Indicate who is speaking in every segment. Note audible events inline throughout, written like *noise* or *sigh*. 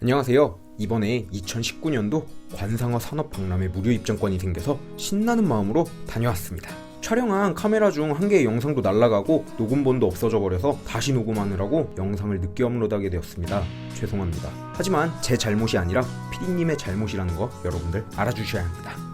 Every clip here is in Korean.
Speaker 1: 안녕하세요. 이번에 2019년도 관상어 산업박람회 무료 입장권이 생겨서 신나는 마음으로 다녀왔습니다. 촬영한 카메라 중 한 개의 영상도 날라가고 녹음본도 없어져 버려서 다시 녹음하느라고 영상을 늦게 업로드하게 되었습니다. 죄송합니다. 하지만 제 잘못이 아니라 PD님의 잘못이라는 거 여러분들 알아주셔야 합니다.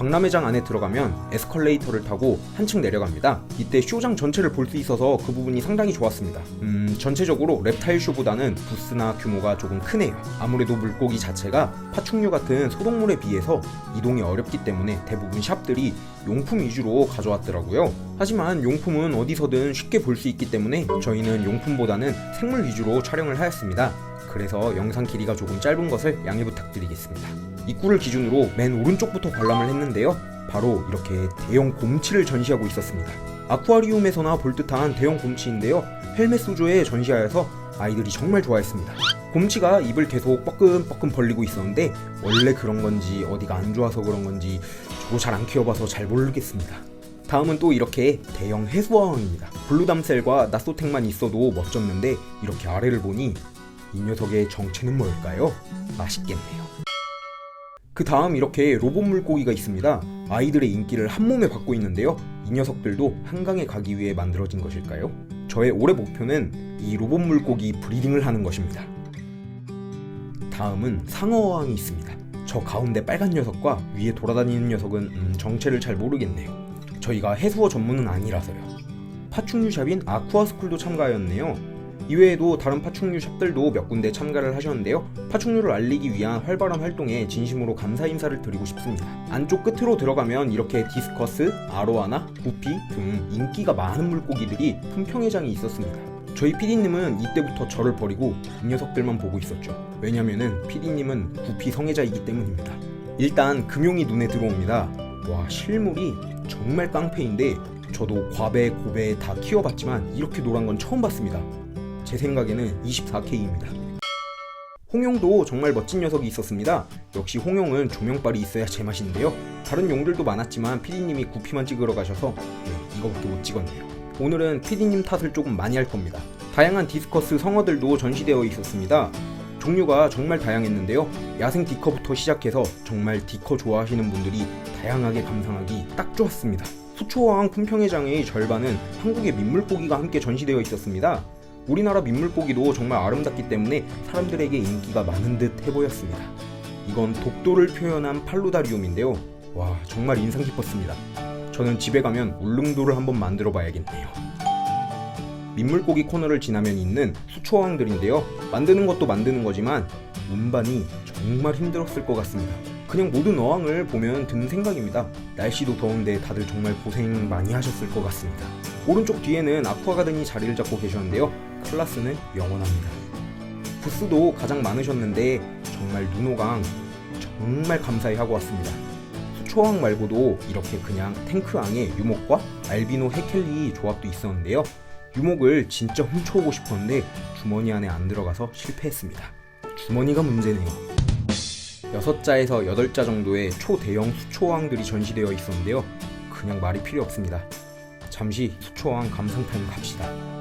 Speaker 1: 박람회장 안에 들어가면 에스컬레이터를 타고 한층 내려갑니다. 이때 쇼장 전체를 볼 수 있어서 그 부분이 상당히 좋았습니다. 음, 전체적으로 reptile 쇼보다는 부스나 규모가 조금 크네요. 아무래도 물고기 자체가 파충류 같은 소동물에 비해서 이동이 어렵기 때문에 대부분 샵들이 용품 위주로 가져왔더라고요. 하지만 용품은 어디서든 쉽게 볼 수 있기 때문에 저희는 용품보다는 생물 위주로 촬영을 하였습니다. 그래서 영상 길이가 조금 짧은 것을 양해 부탁드리겠습니다. 입구를 기준으로 맨 오른쪽부터 관람을 했는데요. 바로 이렇게 대형 곰치를 전시하고 있었습니다. 아쿠아리움에서나 볼 듯한 대형 곰치인데요. 헬멧 수조에 전시하여서 아이들이 정말 좋아했습니다. 곰치가 입을 계속 뻐끔뻐끔 벌리고 있었는데 원래 그런 건지 어디가 안 좋아서 그런 건지 저도 잘 안 키워봐서 잘 모르겠습니다. 다음은 또 이렇게 대형 해수어항입니다. 블루담셀과 나소텍만 있어도 멋졌는데 이렇게 아래를 보니 이 녀석의 정체는 뭘까요? 맛있겠네요. 그 다음 이렇게 로봇 물고기가 있습니다. 아이들의 인기를 한 몸에 받고 있는데요. 이 녀석들도 한강에 가기 위해 만들어진 것일까요? 저의 올해 목표는 이 로봇 물고기 브리딩을 하는 것입니다. 다음은 상어어항이 있습니다. 저 가운데 빨간 녀석과 위에 돌아다니는 녀석은 음, 정체를 잘 모르겠네요. 저희가 해수어 전문은 아니라서요. 파충류 샵인 아쿠아스쿨도 참가하였네요. 이외에도 다른 파충류 샵들도 몇 군데 참가를 하셨는데요. 파충류를 알리기 위한 활발한 활동에 진심으로 감사 인사를 드리고 싶습니다. 안쪽 끝으로 들어가면 이렇게 디스커스, 아로아나, 구피 등 인기가 많은 물고기들이 품평회장이 있었습니다. 저희 PD님은 이때부터 저를 버리고 이 녀석들만 보고 있었죠. 왜냐면은 PD님은 구피 성애자이기 때문입니다. 일단 금용이 눈에 들어옵니다. 와 실물이 정말 깡패인데 저도 과배, 고배 다 키워봤지만 이렇게 노란 건 처음 봤습니다. 제 생각에는 24K입니다. 홍용도 정말 멋진 녀석이 있었습니다. 역시 홍용은 조명빨이 있어야 제맛인데요. 다른 용들도 많았지만 PD님이 구피만 찍으러 가셔서 네, 이거밖에 못 찍었네요. 오늘은 PD님 탓을 조금 많이 할 겁니다. 다양한 디스커스 성어들도 전시되어 있었습니다. 종류가 정말 다양했는데요. 야생 디커부터 시작해서 정말 디커 좋아하시는 분들이 다양하게 감상하기 딱 좋았습니다. 수초왕 품평회장의 절반은 한국의 민물고기가 함께 전시되어 있었습니다. 우리나라 민물고기도 정말 아름답기 때문에 사람들에게 인기가 많은 듯 해보였습니다. 이건 독도를 표현한 팔루다리움인데요. 와, 정말 인상 깊었습니다. 저는 집에 가면 울릉도를 한번 만들어 봐야겠네요. 민물고기 코너를 지나면 있는 수초어항들인데요. 만드는 것도 만드는 거지만 운반이 정말 힘들었을 것 같습니다. 그냥 모든 어항을 보면 드는 생각입니다. 날씨도 더운데 다들 정말 고생 많이 하셨을 것 같습니다. 오른쪽 뒤에는 아쿠아가든이 자리를 잡고 계셨는데요. 클라스는 영원합니다. 부스도 가장 많으셨는데 정말 눈호강 정말 감사히 하고 왔습니다. 수초항 말고도 이렇게 그냥 탱크항에 유목과 알비노 헤켈리 조합도 있었는데요. 유목을 진짜 훔쳐오고 싶었는데 주머니 안에 안 들어가서 실패했습니다. 주머니가 문제네요. 6자에서 8자 정도의 초대형 수초왕들이 전시되어 있었는데요. 그냥 말이 필요 없습니다. 잠시 수초왕 감상 타임 갑시다.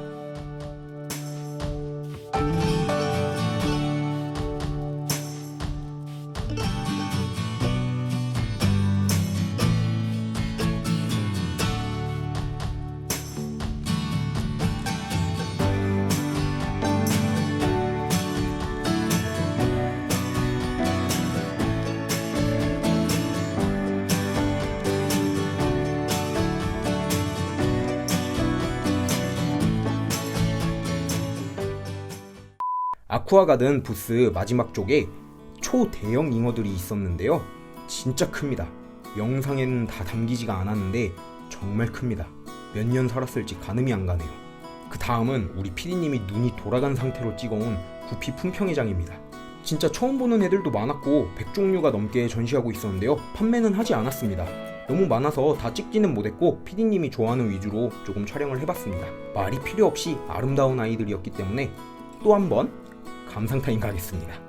Speaker 1: 아쿠아가든 부스 마지막 쪽에 초대형 잉어들이 있었는데요. 진짜 큽니다. 영상에는 다 담기지가 않았는데 정말 큽니다. 몇 년 살았을지 가늠이 안 가네요. 그 다음은 우리 피디님이 눈이 돌아간 상태로 찍어온 구피 품평회장입니다. 진짜 처음 보는 애들도 많았고 100종류가 넘게 전시하고 있었는데요. 판매는 하지 않았습니다. 너무 많아서 다 찍지는 못했고 피디님이 좋아하는 위주로 조금 촬영을 해봤습니다. 말이 필요 없이 아름다운 아이들이었기 때문에 또 한 번 감상 타임 가겠습니다.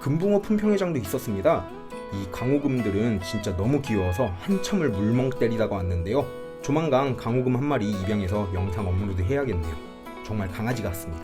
Speaker 1: 금붕어 품평회장도 있었습니다. 이 강호금들은 진짜 너무 귀여워서 한참을 물멍 때리다가 왔는데요. 조만간 강호금 한 마리 입양해서 영상 업로드 해야겠네요. 정말 강아지 같습니다.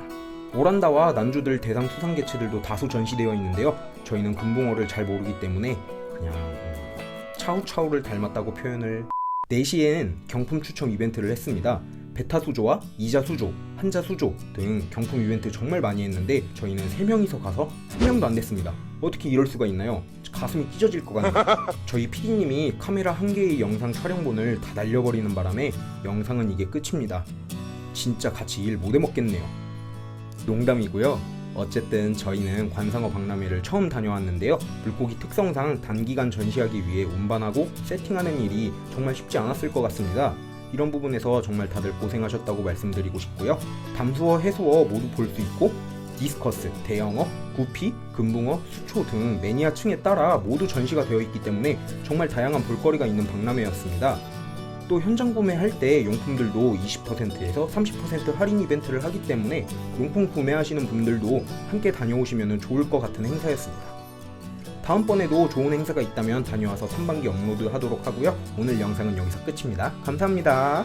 Speaker 1: 오란다와 난주들 대상 수상 개체들도 다수 전시되어 있는데요. 저희는 금붕어를 잘 모르기 때문에 그냥 음, 차우차우를 닮았다고 표현을 4시에는 경품 추첨 이벤트를 했습니다. 베타 수조와 이자 수조, 한자 수조 등 경품 이벤트 정말 많이 했는데 저희는 3명이서 가서 3명도 안 됐습니다. 어떻게 이럴 수가 있나요? 가슴이 찢어질 것 같네요. *laughs* 저희 PD님이 카메라 한 개의 영상 촬영본을 다 날려버리는 바람에 영상은 이게 끝입니다. 진짜 같이 일 못 해먹겠네요. 농담이고요. 어쨌든 저희는 관상어 박람회를 처음 다녀왔는데요. 물고기 특성상 단기간 전시하기 위해 운반하고 세팅하는 일이 정말 쉽지 않았을 것 같습니다. 이런 부분에서 정말 다들 고생하셨다고 말씀드리고 싶고요. 담수어, 해수어 모두 볼 수 있고 디스커스, 대형어, 구피, 금붕어, 수초 등 매니아층에 따라 모두 전시가 되어 있기 때문에 정말 다양한 볼거리가 있는 박람회였습니다. 또 현장 구매할 때 용품들도 20%에서 30% 할인 이벤트를 하기 때문에 용품 구매하시는 분들도 함께 다녀오시면 좋을 것 같은 행사였습니다. 다음번에도 좋은 행사가 있다면 다녀와서 3반기 업로드 하도록 하고요. 오늘 영상은 여기서 끝입니다. 감사합니다.